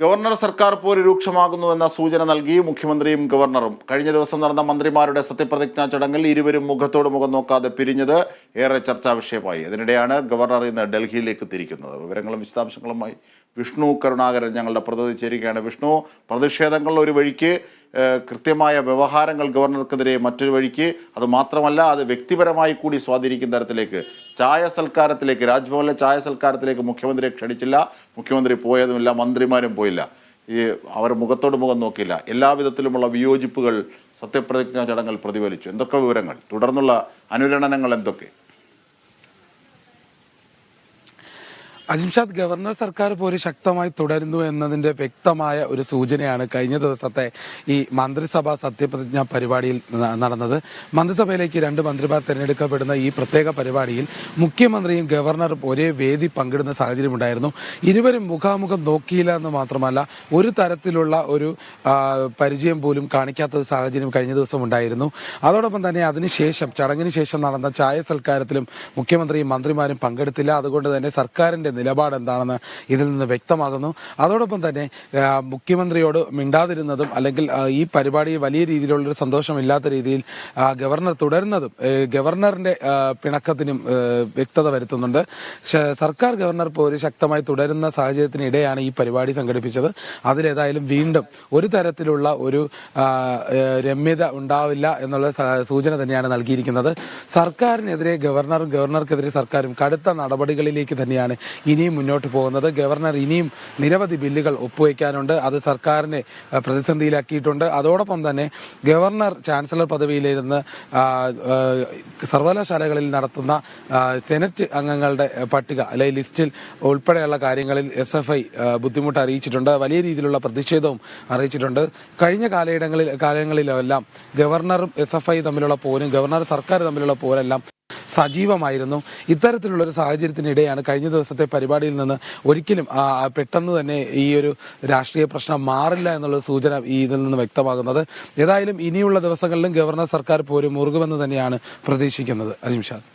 Governor സർക്കാർ പോര് രൂക്ഷമാകുന്നുവെന്ന സൂചന നൽകി മുഖ്യമന്ത്രിയും ഗവർണറും. കഴിഞ്ഞ ദിവസം നടന്ന മന്ത്രിമാരുടെ സത്യപ്രതിജ്ഞാ ചടങ്ങിൽ ഇരുവരും മുഖത്തോട് മുഖം നോക്കാതെ പിരിഞ്ഞത് ഏറെ ചർച്ചാ വിഷയമായി. അതിനിടെയാണ് ഗവർണർ ഇന്ന് ഡൽഹിയിലേക്ക് തിരിക്കുന്നത്. വിവരങ്ങളും വിശദാംശങ്ങളുമായി വിഷ്ണു കരുണാകരൻ ഞങ്ങളുടെ പ്രതിനിധി ചേരുകയാണ്. വിഷ്ണു പ്രതിഷേധങ്ങൾ ഒരു വഴിക്ക് കൃത്യമായ വ്യവഹാരങ്ങൾ ഗവർണർക്കെതിരെ മറ്റൊരു വഴിക്ക് അത് മാത്രമല്ല അത് വ്യക്തിപരമായി കൂടി സ്വാധീനിക്കുന്ന തരത്തിലേക്ക് ചായ സൽക്കാരത്തിലേക്ക് രാജ്ഭവനിലെ ചായ സൽക്കാരത്തിലേക്ക് മുഖ്യമന്ത്രിയെ ക്ഷണിച്ചില്ല മുഖ്യമന്ത്രി പോയതുമില്ല മന്ത്രിമാരും പോയില്ല. ഈ അവർ മുഖത്തോട് മുഖം നോക്കിയില്ല. എല്ലാ വിധത്തിലുമുള്ള വിയോജിപ്പുകൾ സത്യപ്രതിജ്ഞാ ചടങ്ങിൽ പ്രതിഫലിച്ചു. എന്തൊക്കെ വിവരങ്ങൾ? തുടർന്നുള്ള അനുരണനങ്ങൾ എന്തൊക്കെ? അജിംഷാദ് ഗവർണർ സർക്കാർ പോര് ശക്തമായി തുടരുന്നു എന്നതിന്റെ വ്യക്തമായ ഒരു സൂചനയാണ് കഴിഞ്ഞ ദിവസത്തെ ഈ മന്ത്രിസഭാ സത്യപ്രതിജ്ഞാ പരിപാടിയിൽ നടന്നത്. മന്ത്രിസഭയിലേക്ക് രണ്ട് മന്ത്രിമാർ തെരഞ്ഞെടുക്കപ്പെടുന്ന ഈ പ്രത്യേക പരിപാടിയിൽ മുഖ്യമന്ത്രിയും ഗവർണറും ഒരേ വേദി പങ്കിടുന്ന സാഹചര്യമുണ്ടായിരുന്നു. ഇരുവരും മുഖാമുഖം നോക്കിയില്ല എന്ന് മാത്രമല്ല ഒരു തരത്തിലുള്ള ഒരു പരിചയം പോലും കാണിക്കാത്ത ഒരു സാഹചര്യം കഴിഞ്ഞ ദിവസം ഉണ്ടായിരുന്നു അതോടൊപ്പം തന്നെ അതിനുശേഷം ചടങ്ങിന് ശേഷം നടന്ന ചായ സൽക്കാരത്തിലും മുഖ്യമന്ത്രിയും മന്ത്രിമാരും പങ്കെടുത്തില്ല. അതുകൊണ്ട് തന്നെ സർക്കാരിന്റെ നിലപാട് എന്താണെന്ന് ഇതിൽ നിന്ന് വ്യക്തമാകുന്നു. അതോടൊപ്പം തന്നെ മുഖ്യമന്ത്രിയോട് മിണ്ടാതിരുന്നതും അല്ലെങ്കിൽ ഈ പരിപാടി വലിയ രീതിയിലുള്ളൊരു സന്തോഷമില്ലാത്ത രീതിയിൽ ഗവർണർ തുടരുന്നതും ഗവർണറിന്റെ പിണക്കത്തിനും വ്യക്തത വരുത്തുന്നുണ്ട്. സർക്കാർ ഗവർണർ പോര് ശക്തമായി തുടരുന്ന സാഹചര്യത്തിനിടെയാണ് ഈ പരിപാടി സംഘടിപ്പിച്ചത്. അതിലേതായാലും വീണ്ടും ഒരു തരത്തിലുള്ള ഒരു രമ്യത ഉണ്ടാവില്ല എന്നുള്ള സൂചന തന്നെയാണ് നൽകിയിരിക്കുന്നത്. സർക്കാരിനെതിരെ ഗവർണറും ഗവർണർക്കെതിരെ സർക്കാരും കടുത്ത നടപടികളിലേക്ക് തന്നെയാണ് ഇനിയും മുന്നോട്ട് പോകുന്നത്. ഗവർണർ ഇനിയും നിരവധി ബില്ലുകൾ ഒപ്പുവയ്ക്കാനുണ്ട്. അത് സർക്കാരിനെ പ്രതിസന്ധിയിലാക്കിയിട്ടുണ്ട്. അതോടൊപ്പം തന്നെ ഗവർണർ ചാൻസലർ പദവിയിലിരുന്ന് സർവകലാശാലകളിൽ നടത്തുന്ന സെനറ്റ് അംഗങ്ങളുടെ പട്ടിക അല്ലെങ്കിൽ ലിസ്റ്റിൽ ഉൾപ്പെടെയുള്ള കാര്യങ്ങളിൽ എസ് എഫ് ഐ ബുദ്ധിമുട്ട് അറിയിച്ചിട്ടുണ്ട്. വലിയ രീതിയിലുള്ള പ്രതിഷേധവും അറിയിച്ചിട്ടുണ്ട്. കഴിഞ്ഞ കാലയിടങ്ങളിൽ കാലങ്ങളിലെല്ലാം ഗവർണറും എസ് എഫ് ഐ തമ്മിലുള്ള പോരും ഗവർണർ സർക്കാർ തമ്മിലുള്ള പോരെല്ലാം സജീവമായിരുന്നു. ഇത്തരത്തിലുള്ള ഒരു സാഹചര്യത്തിനിടെയാണ് കഴിഞ്ഞ ദിവസത്തെ പരിപാടിയിൽ നിന്ന് ഒരിക്കലും പെട്ടെന്ന് തന്നെ ഈ ഒരു രാഷ്ട്രീയ പ്രശ്നം മാറില്ല എന്നുള്ള സൂചന ഇതിൽ നിന്ന് വ്യക്തമാകുന്നത്. ഏതായാലും ഇനിയുള്ള ദിവസങ്ങളിലും ഗവർണർ സർക്കാർ പോരും മുറുകുമെന്ന് തന്നെയാണ് പ്രതീക്ഷിക്കുന്നത്. അജിംഷാദ്